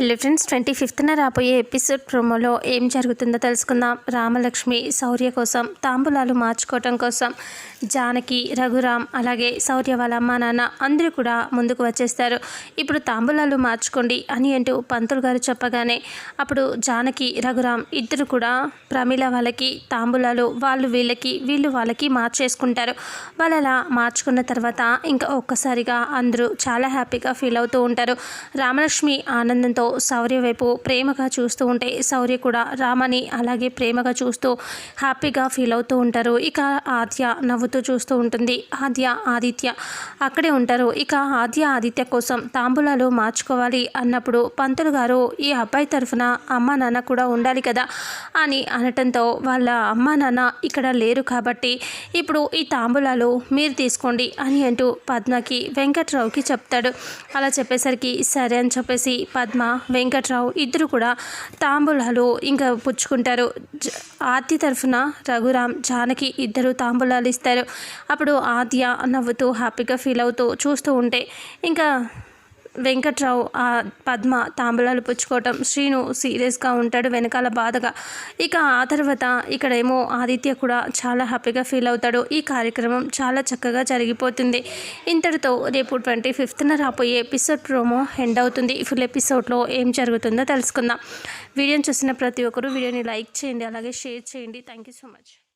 Hello friends twenty ఫిఫ్త్న రాబోయే episode ప్రోమోలో ఏం జరుగుతుందో తెలుసుకుందాం. రామలక్ష్మి శౌర్య కోసం తాంబూలాలు మార్చుకోవటం కోసం జానకి రఘురామ్ అలాగే శౌర్య వాళ్ళ అమ్మ నాన్న అందరూ కూడా ముందుకు వచ్చేస్తారు. ఇప్పుడు తాంబూలాలు మార్చుకోండి అని అంటూ పంతులు గారు చెప్పగానే అప్పుడు జానకి రఘురామ్ ఇద్దరు కూడా ప్రమిళ వాళ్ళకి తాంబూలాలు వాళ్ళు వీళ్ళకి వీళ్ళు వాళ్ళకి మార్చేసుకుంటారు. వాళ్ళు అలా మార్చుకున్న తర్వాత ఇంకా ఒక్కసారిగా అందరూ చాలా హ్యాపీగా ఫీల్ అవుతూ ఉంటారు. రామలక్ష్మి ఆనందంతో శౌర్య వైపు ప్రేమగా చూస్తూ ఉంటే శౌర్య కూడా రామని అలాగే ప్రేమగా చూస్తూ హ్యాపీగా ఫీల్ అవుతూ ఉంటారు. ఇక ఆద్య నవ్వుతూ చూస్తూ ఉంటుంది. ఆద్య ఆదిత్య అక్కడే ఉంటారు. ఇక ఆద్య ఆదిత్య కోసం తాంబూలాలు మార్చుకోవాలి అన్నప్పుడు పంతులు గారు ఈ అబ్బాయి తరఫున అమ్మ నాన్న కూడా ఉండాలి కదా అని అనటంతో వాళ్ళ అమ్మ నాన్న ఇక్కడ లేరు కాబట్టి ఇప్పుడు ఈ తాంబూలాలు మీరు తీసుకోండి అని అంటూ పద్మకి వెంకట్రావుకి చెప్తాడు. అలా చెప్పేసరికి సరే అని చెప్పేసి పద్మ వెంకట్రావు ఇద్దరు కూడా తాంబూలాలు ఇంకా పుచ్చుకుంటారు. ఆద్య తరఫున రఘురామ్ జానకి ఇద్దరు తాంబూలాలు ఇస్తారు. అప్పుడు ఆద్య నవ్వుతూ హ్యాపీగా ఫీల్ అవుతూ చూస్తూ ఉంటే ఇంకా వెంకట్రావు ఆ పద్మ తాంబూలాలు పుచ్చుకోవటం శ్రీను సీరియస్గా ఉంటాడు వెనకాల బాధగా. ఇక ఆ తర్వాత ఇక్కడేమో ఆదిత్య కూడా చాలా హ్యాపీగా ఫీల్ అవుతాడు. ఈ కార్యక్రమం చాలా చక్కగా జరిగిపోతుంది. ఇంతటితో రేపు ట్వంటీ ఫిఫ్త్న రాబోయే ఎపిసోడ్ ప్రోమో ఎండ్ అవుతుంది. ఫుల్ ఎపిసోడ్లో ఏం జరుగుతుందో తెలుసుకుందాం. వీడియోని చూసిన ప్రతి ఒక్కరూ వీడియోని లైక్ చేయండి అలాగే షేర్ చేయండి. Thank you so much.